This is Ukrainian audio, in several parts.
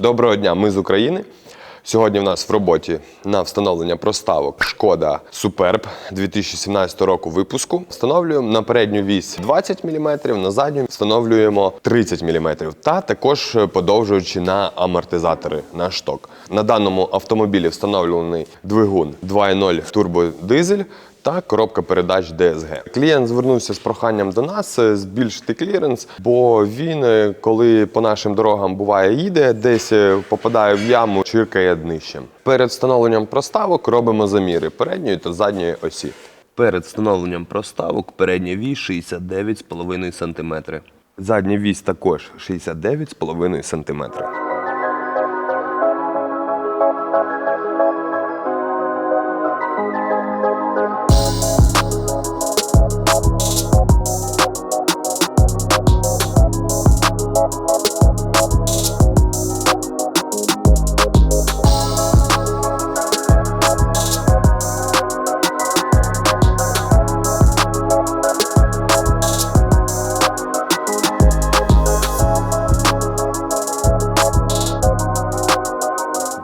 Доброго дня, ми з України. Сьогодні в нас в роботі на встановлення проставок Шкода Superb 2017 року випуску. Встановлюємо на передню вісь 20 мм, на задню встановлюємо 30 мм та також подовжуючи на амортизатори на шток. На даному автомобілі встановлений двигун 2.0 турбодизель та коробка передач DSG. Клієнт звернувся з проханням до нас е, збільшити кліренс, бо він, е, коли по нашим дорогам буває їде, десь е, попадає в яму, чиркає днищем. Перед встановленням проставок робимо заміри передньої та задньої осі. Перед встановленням проставок передня вісь 69,5 см. Задня вісь також 69,5 см.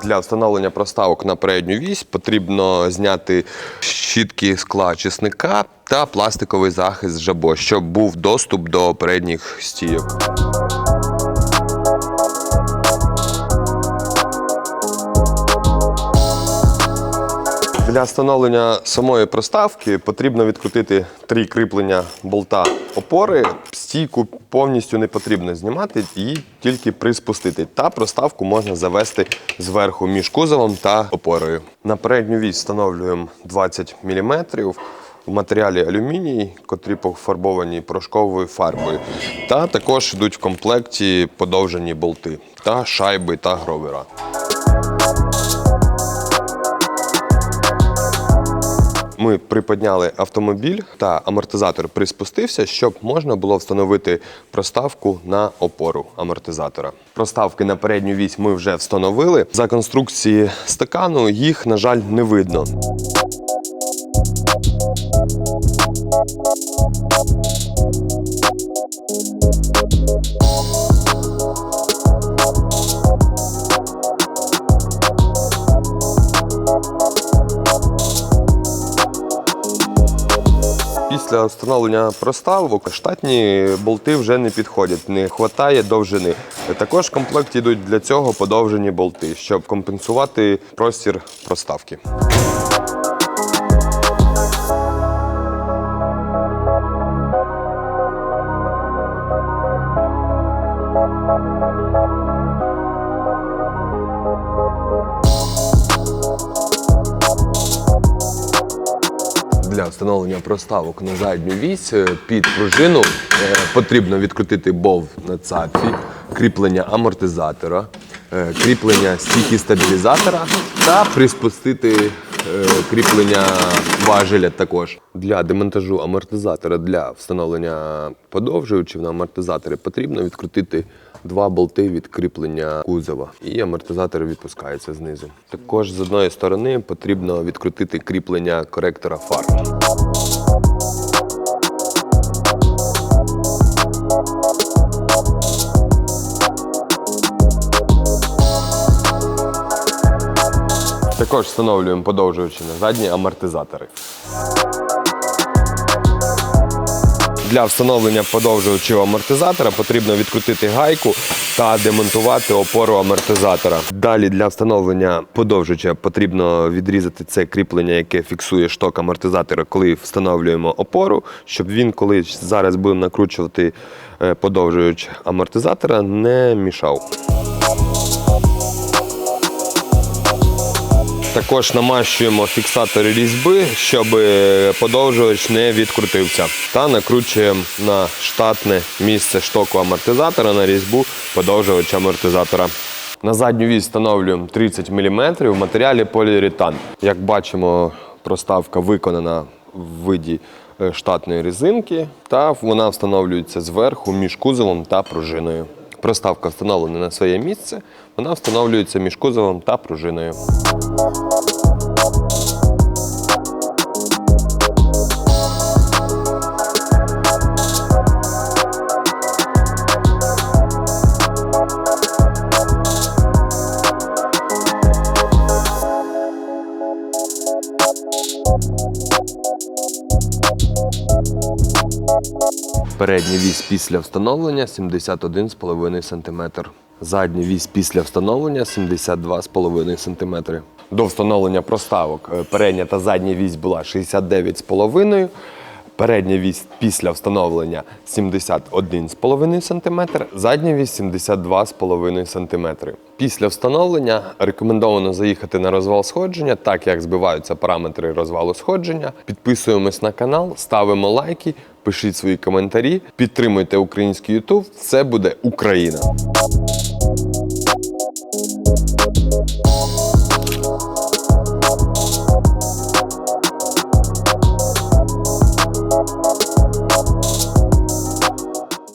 Для встановлення проставок на передню вісь потрібно зняти щітки скла чесника та пластиковий захист жабо, щоб був доступ до передніх стійок. Для встановлення самої проставки потрібно відкрутити три кріплення болта опори. Стійку повністю не потрібно знімати, її тільки приспустити. Та проставку можна завести зверху між кузовом та опорою. На передню вісь встановлюємо 20 мм в матеріалі алюміній, котрі пофарбовані порошковою фарбою. Та також йдуть в комплекті подовжені болти та шайби та гровера. Ми приподняли автомобіль та амортизатор приспустився, щоб можна було встановити проставку на опору амортизатора. Проставки на передню вісь ми вже встановили. За конструкції стакану їх, на жаль, не видно. Після встановлення проставок штатні болти вже не підходять, не вистачає довжини. Також в комплекті йдуть для цього подовжені болти, щоб компенсувати простір проставки. Встановлення проставок на задню вісь е, під пружину е, потрібно відкрутити бов на цапфі, кріплення амортизатора, е, кріплення стійки стабілізатора та приспустити кріплення важеля також. Для демонтажу амортизатора для встановлення подовжуючи на амортизаторі потрібно відкрутити два болти від кріплення кузова, і амортизатор відпускається знизу. Також з одної сторони потрібно відкрутити кріплення коректора фар. Також встановлюємо подовжувачі на задні амортизатори. Для встановлення подовжувачів амортизатора потрібно відкрутити гайку та демонтувати опору амортизатора. Далі для встановлення подовжувача потрібно відрізати це кріплення, яке фіксує шток амортизатора, коли встановлюємо опору, щоб він, коли зараз будемо накручувати е, подовжувач амортизатора, не мішав. Також намащуємо фіксатори різьби, щоб е, подовжувач не відкрутився. Та накручуємо на штатне місце штоку амортизатора на різьбу подовжувача амортизатора. На задню вісь встановлюємо 30 мм в матеріалі поліуретан. Як бачимо, проставка виконана в виді е, штатної резинки, та вона встановлюється зверху між кузовом та пружиною. Проставка встановлена на своє місце, вона встановлюється між кузовом та пружиною. Передній вісь після встановлення 71,5 см. Задній вісь після встановлення 72,5 см. До встановлення проставок е, передня та задня вісь була 69,5 Передня вісь після встановлення 71,5 см, задня вісь 72,5 см. Після встановлення рекомендовано заїхати на розвал сходження, так як збиваються параметри розвалу сходження. Підписуємось на канал, ставимо лайки, пишіть свої коментарі, підтримуйте український YouTube. Це буде Україна.